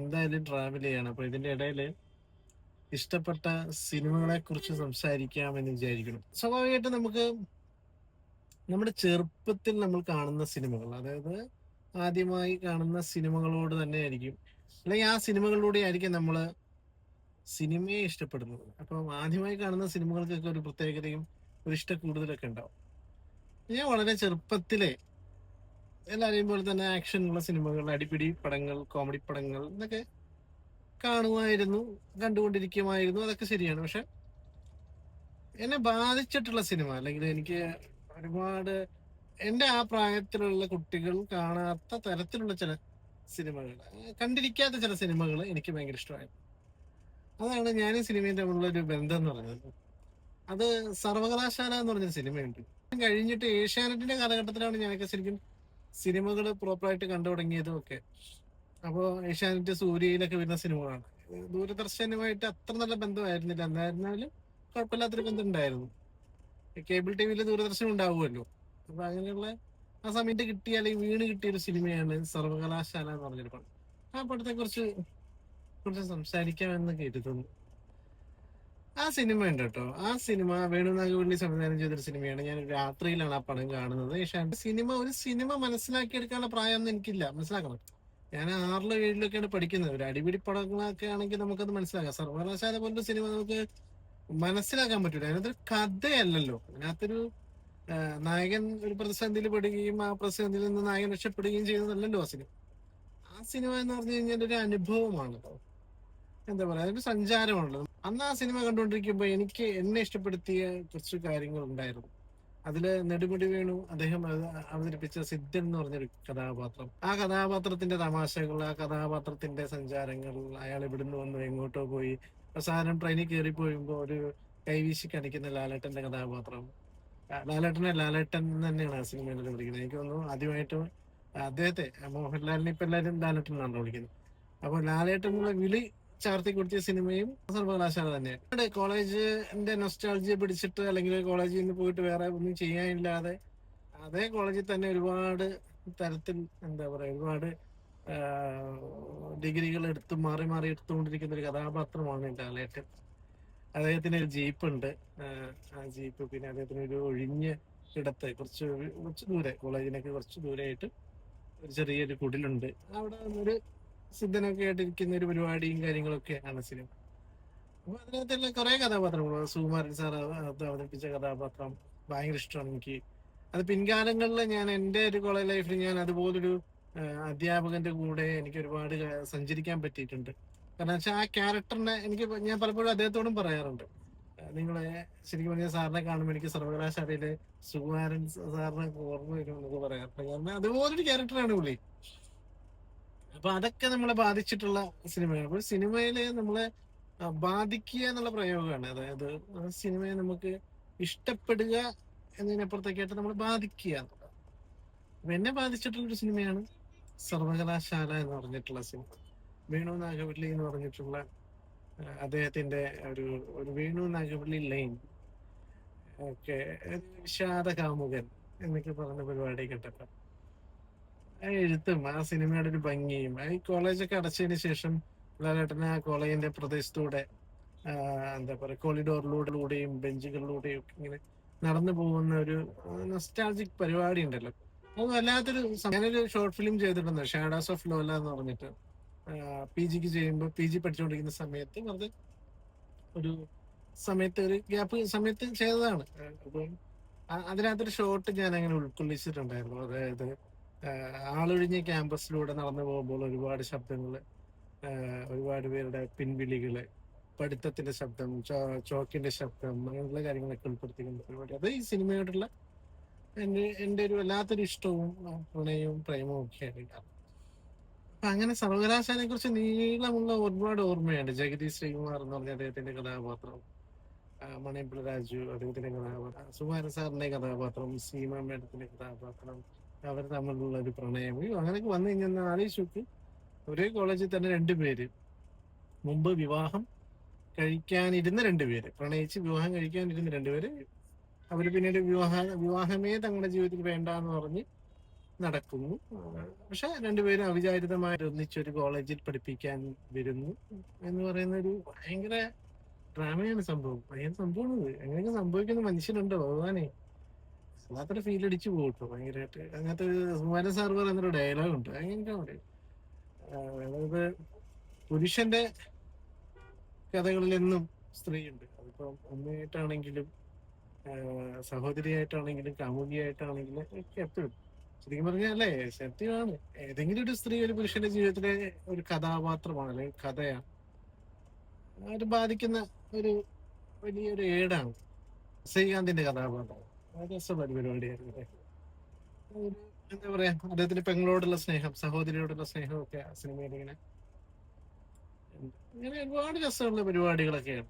എന്തായാലും ട്രാവൽ ചെയ്യണം. അപ്പൊ ഇതിന്റെ ഇടയിൽ ഇഷ്ടപ്പെട്ട സിനിമകളെ കുറിച്ച് സംസാരിക്കാമെന്ന് വിചാരിക്കണം സ്വാഭാവികമായിട്ടും നമുക്ക് നമ്മുടെ ചെറുപ്പത്തിൽ നമ്മൾ കാണുന്ന സിനിമകൾ അതായത് ആദ്യമായി കാണുന്ന സിനിമകളോട് തന്നെ ആയിരിക്കും അല്ലെങ്കിൽ ആ സിനിമകളിലൂടെ ആയിരിക്കും നമ്മൾ സിനിമയെ ഇഷ്ടപ്പെടുന്നത്. അപ്പം ആദ്യമായി കാണുന്ന സിനിമകൾക്കൊക്കെ ഒരു പ്രത്യേകതയും ഒരു ഇഷ്ട കൂടുതലൊക്കെ ഉണ്ടാവും. ഞാൻ വളരെ ചെറുപ്പത്തിലെ എല്ലാവരെയും പോലെ തന്നെ ആക്ഷൻ ഉള്ള സിനിമകൾ അടിപിടി പടങ്ങൾ കോമഡി പടങ്ങൾ എന്നൊക്കെ കാണുമായിരുന്നു കണ്ടുകൊണ്ടിരിക്കുമായിരുന്നു. അതൊക്കെ ശരിയാണ്. പക്ഷെ എന്നെ ബാധിച്ചിട്ടുള്ള സിനിമ അല്ലെങ്കിൽ എനിക്ക് ഒരുപാട് എന്റെ ആ പ്രായത്തിലുള്ള കുട്ടികൾ കാണാത്ത തരത്തിലുള്ള ചില സിനിമകൾ കണ്ടിരിക്കാത്ത ചില സിനിമകൾ എനിക്ക് ഭയങ്കര ഇഷ്ടമായിരുന്നു. അതാണ് ഞാൻ ഈ സിനിമയും തമ്മിലുള്ള ഒരു ബന്ധം എന്ന് പറയുന്നത്. അത് സർവകലാശാല എന്ന് പറഞ്ഞ സിനിമയുണ്ട് കഴിഞ്ഞിട്ട് ഏഷ്യാനെറ്റിന്റെ കാലഘട്ടത്തിലാണ് ഞാനൊക്കെ ശരിക്കും സിനിമകൾ പ്രോപ്പറായിട്ട് കണ്ടു തുടങ്ങിയതും ഒക്കെ അപ്പോൾ ഏഷ്യാനെറ്റ് സൂര്യയിലൊക്കെ വരുന്ന സിനിമകളാണ്. ദൂരദർശനുമായിട്ട് അത്ര നല്ല ബന്ധമായിരുന്നില്ല. എന്നായിരുന്നാലും കുഴപ്പമില്ലാത്തൊരു ബന്ധം ഉണ്ടായിരുന്നു കേബിൾ ടി വിയിൽ ദൂരദർശനം ഉണ്ടാവുമല്ലോ. അപ്പൊ അങ്ങനെയുള്ള ആ സമയത്ത് കിട്ടിയ അല്ലെങ്കിൽ വീണ് കിട്ടിയ ഒരു സിനിമയാണ് സർവകലാശാല എന്ന് പറഞ്ഞൊരു പടം. ആ പടത്തെ കുറിച്ച് കുറച്ച് സംസാരിക്കാമെന്ന് കരുതുന്നു. ആ സിനിമ ഉണ്ട് കേട്ടോ. ആ സിനിമ വേണു നാഗവള്ളി സംവിധാനം ചെയ്തൊരു സിനിമയാണ്. ഞാൻ രാത്രിയിലാണ് ആ പടം കാണുന്നത്. പക്ഷേ സിനിമ ഒരു സിനിമ മനസ്സിലാക്കിയെടുക്കാനുള്ള പ്രായമൊന്നും എനിക്കില്ല. മനസ്സിലാക്കണം. ഞാൻ ആറിലോ ഏഴിലൊക്കെയാണ് പഠിക്കുന്നത്. ഒരു അടിപിടി പടങ്ങളൊക്കെ ആണെങ്കിൽ നമുക്കത് മനസ്സിലാക്കാം. സർവകലാശാല പോലൊരു സിനിമ നമുക്ക് മനസ്സിലാക്കാൻ പറ്റൂല. അതിനകത്തൊരു കഥയല്ലല്ലോ. അതിനകത്തൊരു നായകൻ ഒരു പ്രതിസന്ധിയിൽ പെടുകയും ആ പ്രതിസന്ധിയിൽ നിന്ന് നായകൻ രക്ഷപ്പെടുകയും ചെയ്യുന്നതല്ലല്ലോ ആ സിനിമ. ആ സിനിമ എന്ന് പറഞ്ഞു കഴിഞ്ഞാൽ ഒരു അനുഭവമാണ് എന്താ പറയാ അതൊരു സഞ്ചാരമാണല്ലോ. അന്ന് ആ സിനിമ കണ്ടുകൊണ്ടിരിക്കുമ്പോൾ എനിക്ക് എന്നെ ഇഷ്ടപ്പെടുത്തിയ കുറച്ച് കാര്യങ്ങൾ ഉണ്ടായിരുന്നു. അതിൽ നെടുമുടി വേണു അദ്ദേഹം അവതരിപ്പിച്ച സിദ്ധൻ എന്ന് പറഞ്ഞൊരു കഥാപാത്രം. ആ കഥാപാത്രത്തിന്റെ തമാശകൾ ആ കഥാപാത്രത്തിന്റെ സഞ്ചാരങ്ങൾ അയാൾ ഇവിടുന്ന് വന്നു എങ്ങോട്ടോ പോയി. അവസാനം ട്രെയിനിൽ കയറി പോയുമ്പോ ഒരു കൈവീശി കാണിക്കുന്ന ലാലേട്ടന്റെ കഥാപാത്രം. ലാലേട്ടനെ ലാലേട്ടൻ തന്നെയാണ് ആ സിനിമയിൽ വിളിക്കുന്നത്. എനിക്ക് തോന്നുന്നു ആദ്യമായിട്ട് അദ്ദേഹത്തെ മോഹൻലാലിനെ ഇപ്പൊ എല്ലാവരും ലാലേട്ടൻ എന്നാണ് വിളിക്കുന്നത്. അപ്പൊ ലാലേട്ടൻ വിളി ചാർത്തി കുടിച്ച സിനിമയും സർവകലാശാല തന്നെയാണ്. കോളേജിന്റെ നൊസ്റ്റാൾജിയെ പിടിച്ചിട്ട് അല്ലെങ്കിൽ കോളേജിൽ നിന്ന് പോയിട്ട് വേറെ ഒന്നും ചെയ്യാനില്ലാതെ അതേ കോളേജിൽ തന്നെ ഒരുപാട് തരത്തിൽ എന്താ പറയാ ഒരുപാട് ഡിഗ്രികൾ എടുത്തു മാറി മാറി എടുത്തുകൊണ്ടിരിക്കുന്ന ഒരു കഥാപാത്രമാണ് ലാലേട്ടൻ അദ്ദേഹത്തിന് ഒരു ജീപ്പ് ഉണ്ട് ആ ജീപ്പ് പിന്നെ അദ്ദേഹത്തിന് ഒരു ഒഴിഞ്ഞ ഇടത്ത് കുറച്ച് കുറച്ച് ദൂരെ കോളേജിനൊക്കെ കുറച്ച് ദൂരെയായിട്ട് ഒരു ചെറിയൊരു കുടിലുണ്ട്. അവിടെ ഒരു സിദ്ധനൊക്കെ ആയിട്ടിരിക്കുന്ന ഒരു പരിപാടിയും കാര്യങ്ങളൊക്കെയാണ് സിനിമ. അപ്പൊ അതിനകത്തുള്ള കുറെ കഥാപാത്രങ്ങൾ സുകുമാരൻ സാർ അവതരിപ്പിച്ച കഥാപാത്രം ഭയങ്കര ഇഷ്ടമാണ് എനിക്ക്. അത് പിൻകാലങ്ങളിൽ ഞാൻ എന്റെ ഒരു കോളേജ് ലൈഫിൽ ഞാൻ അതുപോലൊരു അധ്യാപകന്റെ കൂടെ എനിക്ക് ഒരുപാട് സഞ്ചരിക്കാൻ പറ്റിയിട്ടുണ്ട്. കാരണം വെച്ചാൽ ആ ക്യാരക്ടറിനെ എനിക്ക് ഞാൻ പലപ്പോഴും അദ്ദേഹത്തോടും പറയാറുണ്ട്. നിങ്ങളെ ശരിക്കും പറഞ്ഞാൽ സാറിനെ കാണുമ്പോൾ എനിക്ക് സർവകലാശാലയിലെ സുകുമാരൻ സാറിനെ ഓർമ്മ വരും പറയാറുണ്ട്. കാരണം അതുപോലൊരു ക്യാരക്ടറാണ് പുള്ളി. അപ്പൊ അതൊക്കെ നമ്മളെ ബാധിച്ചിട്ടുള്ള സിനിമയാണ്. അപ്പോൾ സിനിമയിൽ നമ്മളെ ബാധിക്കുക എന്നുള്ള പ്രയോഗമാണ്. അതായത് ആ സിനിമയെ നമുക്ക് ഇഷ്ടപ്പെടുക എന്നതിനപ്പുറത്തേക്കായിട്ട് നമ്മൾ ബാധിക്കുക അപ്പൊ എന്നെ ബാധിച്ചിട്ടുള്ള ഒരു സിനിമയാണ് സർവകലാശാല എന്ന് പറഞ്ഞിട്ടുള്ള സിനിമ. വേണു നാഗവല്ലി എന്ന് പറഞ്ഞിട്ടുള്ള അദ്ദേഹത്തിന്റെ ഒരു ഒരു വേണു നാഗവല്ലി ലൈൻ. ഒക്കെ ഒരു വിഷാദ കാമുകൻ എന്നൊക്കെ പറഞ്ഞ പരിപാടി കേട്ടപ്പോ. ആ എഴുത്തും ആ സിനിമയുടെ ഒരു ഭംഗിയും. ഈ കോളേജൊക്കെ അടച്ചതിന് ശേഷം ലാലേട്ടന് ആ കോളേജിന്റെ പ്രദേശത്തൂടെ എന്താ പറയുക കോളിഡോറിലൂടെയും ബെഞ്ചുകളിലൂടെയും ഇങ്ങനെ നടന്നു പോകുന്ന ഒരു നസ്റ്റാജിക് പരിപാടി ഉണ്ടല്ലോ. അത് വല്ലാത്തൊരു ഞാനൊരു ഷോർട്ട് ഫിലിം ചെയ്തിട്ടുണ്ട് ഷാഡോസ് ഓഫ് ലോല എന്ന് പറഞ്ഞിട്ട്. പി ജിക്ക് ചെയ്യുമ്പോൾ പി ജി പഠിച്ചുകൊണ്ടിരിക്കുന്ന സമയത്ത് വെറുതെ ഒരു സമയത്ത് ഒരു ഗ്യാപ്പ് സമയത്ത് ചെയ്തതാണ്. അപ്പം അതിനകത്തൊരു ഷോട്ട് ഞാൻ അങ്ങനെ ഉൾക്കൊള്ളിച്ചിട്ടുണ്ടായിരുന്നു. അതായത് ആളൊഴിഞ്ഞ ക്യാമ്പസിലൂടെ നടന്നു പോകുമ്പോൾ ഒരുപാട് ശബ്ദങ്ങൾ ഒരുപാട് പേരുടെ പിൻവിളികൾ പഠിത്തത്തിന്റെ ശബ്ദം ചോക്കിന്റെ ശബ്ദം അങ്ങനെയുള്ള കാര്യങ്ങളൊക്കെ ഉൾപ്പെടുത്തിക്കൊണ്ട് പരിപാടി അത് ഈ സിനിമയോടുള്ള എന്റെ എന്റെ ഒരു വല്ലാത്തൊരു ഇഷ്ടവും പ്രണയവും പ്രേമവും ഒക്കെയാണ് കാരണം അപ്പൊ അങ്ങനെ സർവകലാശാലയെ കുറിച്ച് നീളമുള്ള ഒരുപാട് ഓർമ്മയുണ്ട്. ജഗതി ശ്രീകുമാർ എന്ന് പറഞ്ഞ അദ്ദേഹത്തിന്റെ കഥാപാത്രം ആ, രാജു അദ്ദേഹത്തിന്റെ കഥാപാത്രം സുമാര സാറിന്റെ കഥാപാത്രം സീമ മേഡത്തിന്റെ കഥാപാത്രം അവർ തമ്മിലുള്ള ഒരു പ്രണയം. അങ്ങനെയൊക്കെ വന്നു കഴിഞ്ഞാൽ ആലോചിച്ച് ഒരേ കോളേജിൽ തന്നെ രണ്ടുപേര് മുമ്പ് വിവാഹം കഴിക്കാനിരുന്ന രണ്ടുപേര് പ്രണയിച്ച് വിവാഹം കഴിക്കാനിരുന്ന രണ്ടുപേര് അവർ പിന്നീട് വിവാഹ വിവാഹമേ തങ്ങളുടെ ജീവിതത്തിൽ വേണ്ട എന്ന് പറഞ്ഞ് നടക്കുന്നു. പക്ഷെ രണ്ടുപേരും അവിചാരിതമായി ഒന്നിച്ചൊരു കോളേജിൽ പഠിപ്പിക്കാൻ വരുന്നു എന്ന് പറയുന്ന ഒരു ഭയങ്കര ഡ്രാമയാണ് സംഭവം. ഭയങ്കര സംഭവമാണ് അങ്ങനെയൊക്കെ സംഭവിക്കുന്ന മനുഷ്യനുണ്ടോ ഭഗവാനെ? വല്ലാത്തൊരു ഫീൽ അടിച്ചു പോകട്ടോ ഭയങ്കരമായിട്ട് അങ്ങനത്തെ സുമാന സാർ പറയുന്നൊരു ഡയലോഗ് ഉണ്ട്. അങ്ങനെ പറയും അതായത് പുരുഷന്റെ കഥകളിൽ എന്നും സ്ത്രീയുണ്ട്. അതിപ്പം അമ്മയായിട്ടാണെങ്കിലും ആഹ് സഹോദരിയായിട്ടാണെങ്കിലും കാമുകിയായിട്ടാണെങ്കിലും ഒക്കെ എപ്പോഴും. ശരിക്കും പറഞ്ഞാൽ അല്ലേ സത്യമാണ്. ഏതെങ്കിലും ഒരു സ്ത്രീ ഒരു പുരുഷന്റെ ജീവിതത്തിലെ ഒരു കഥാപാത്രമാണ് അല്ലെങ്കിൽ കഥയാണ് അത് ബാധിക്കുന്ന ഒരു വലിയൊരു ഏടാണ്. ശ്രീകാന്തിന്റെ കഥാപാത്രം. രസമുള്ള പരിപാടിയായിരുന്നു? എന്താ പറയാ അദ്ദേഹത്തിന്റെ പെങ്ങളോടുള്ള സ്നേഹം സഹോദരിയോടുള്ള സ്നേഹം ഒക്കെ ആ സിനിമയിൽ ഇങ്ങനെ. ഇങ്ങനെ ഒരുപാട് രസമുള്ള പരിപാടികളൊക്കെയാണ്